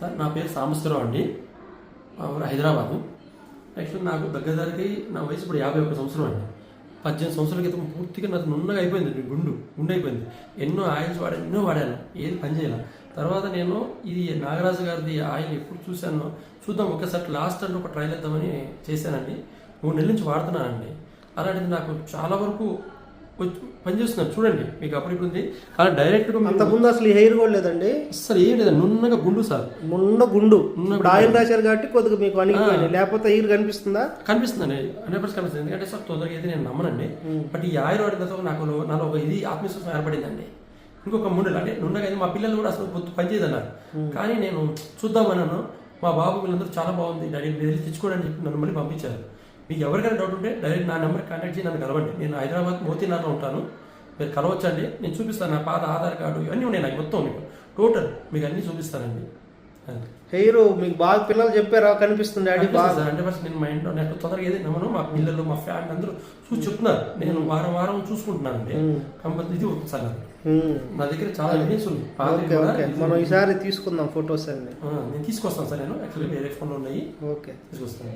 Sir నా పేరు సాంబశ్వరరావు అండి. మా ఊరు హైదరాబాదు. యాక్చువల్లీ నాకు దగ్గర నా వయసు ఇప్పుడు యాభై ఒక్క సంవత్సరం అండి. పద్దెనిమిది సంవత్సరాల క్రితం పూర్తిగా నాకు నున్నగా అయిపోయింది అండి గుండు గుండు అయిపోయింది. ఎన్నో ఆయిల్స్ వాడాను ఎన్నో వాడాను ఏది పని చేయాలి. తర్వాత నేను ఇది నాగరాజు గారిది ఆయిల్ ఎప్పుడు చూశానో చూద్దాం ఒకసారి లాస్ట్ అంటే ఒక ట్రైల్ వేద్దామని చేశానండి. మూడు నెలల నుంచి వాడుతున్నానండి. అలాంటిది నాకు చాలా వరకు వచ్చి పనిచేస్తున్నాను చూడండి మీకు అప్పుడు ఇప్పుడు ఉంది. అలా డైరెక్ట్గా అంత ముందు అసలు హెయిర్ కూడా లేదండి. అసలు ఏం లేదు నున్నగా గుండు సార్. మున్న గుండు. ఇప్పుడు ఆయిల్ రాశారు కాబట్టి కొద్దిగా మీకు అణిగిపోయింది లేకపోతే హెయిర్ కనిపిస్తుందా? కనిపిస్తుందండి. హండ్రెడ్ పర్సెంట్ కనిపిస్తుంది. ఎందుకంటే సార్ తొందరగా అయితే నేను నమ్మనండి. బట్ ఈ ఆయిల్ వాడిన తర్వాత నాకు నాలో ఒక ఇది ఆత్మవిశ్వాసం ఏర్పడిందండి. ఇంకొక మూడు నెలలు అంటే నున్నగా అయితే మా పిల్లలు కూడా అసలు పనిచేయదన్నారు కానీ నేను చూద్దామన్నాను. మా బాబు వీళ్ళందరూ చాలా బాగుంది. డాడీ తెచ్చుకోవడానికి నన్ను మళ్ళీ పంపించారు. మీకు ఎవరికైనా డౌట్ ఉంటే డైరెక్ట్ నా నెంబర్ కాంటాక్ట్ చేసి నన్ను కలవండి. నేను హైదరాబాద్ మోతీనాథ్లో ఉంటాను. మీరు కలవచ్చండి. నేను చూపిస్తాను నా పాత ఆధార్ కార్డు ఇవన్నీ ఉన్నాయి నాకు మొత్తం మీకు. టోటల్ మీకు అన్నీ చూపిస్తానండి. హెయిర్ మీకు బాగా పిల్లలు చెప్పారా కనిపిస్తుంది డాడీ బాగా. అంటే ఫస్ట్ నేను మా ఇంట్లో నాకు తొందరగా ఏది నమ్మను మా పిల్లలు మా ఫ్యామిలీ అందరూ చూసి చెప్తున్నారు. నేను వారం వారం చూసుకుంటున్నానండి. కంపల్సరీ ఇది ఒకసారి. నా దగ్గర చాలా ఎవిడెన్స్ ఉంది మనం ఈసారి తీసుకుందాం ఫొటోస్ అన్ని. నేను తీసుకొస్తాను సార్ నేను. యాక్చువల్లీ వేరే ఫోన్లో ఉన్నాయి. ఓకే. తీసుకొస్తాను.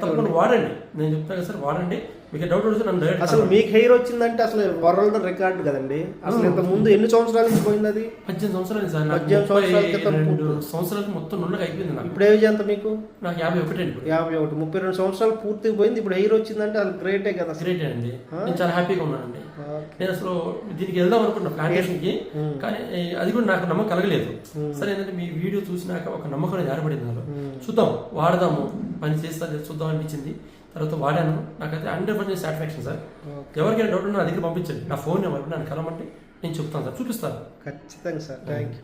తప్పకుండా వాడండి. నేను చెప్తాను సార్ వాడండి. మీకు డౌట్ వస్తే నన్ను డైరెక్ట్ అసలు మీకు హెయిర్ వచ్చిందంటే అసలు వరల్డ్ రికార్డ్ కదండి. అసలు ఇంత ముందు ఎన్ని సంవత్సరాల నుంచి పోయింది అది? పద్దెనిమిది సంవత్సరాలు సార్ పద్దెనిమిది సంవత్సరాల క్రితం రెండు సంవత్సరాలకు మొత్తం నుండగా అయిపోయింది నాకు. ఇప్పుడు ఏజ్ ఎంత మీకు? నాకు యాభై ఒకటి అండి యాభై ఒకటి. ముప్పై రెండు సంవత్సరాలు పూర్తిగా పోయింది. ఇప్పుడు హెయిర్ వచ్చిందంటే అది గ్రేటే కదా అసలు. గ్రేట్ అండి. నేను చాలా హ్యాపీగా ఉన్నానండి. నేను అసలు దీనికి వెళ్దాం అనుకున్నా ప్లాంటేషన్కి. కానీ ఏ, అది కూడా నాకు నమ్మకం కలగలేదు. సరే ఏంటంటే మీ వీడియో చూసినాక ఒక నమ్మకం ఏర్పడింది నాలో చూద్దాం వాడదాము పని చేస్తా చూద్దాం అనిపించింది. తర్వాత వాడాను. నాకైతే హండ్రెడ్ పర్సెంట్ సాటిస్ఫాక్షన్ సార్. ఎవరికైనా డౌట్ ఉన్నా నా దగ్గర పంపించండి. నా ఫోన్ నెంబర్ నన్ను కలవమంటే నేను చెప్తాను సార్. చూపిస్తాను. ఖచ్చితంగా సార్. Thank you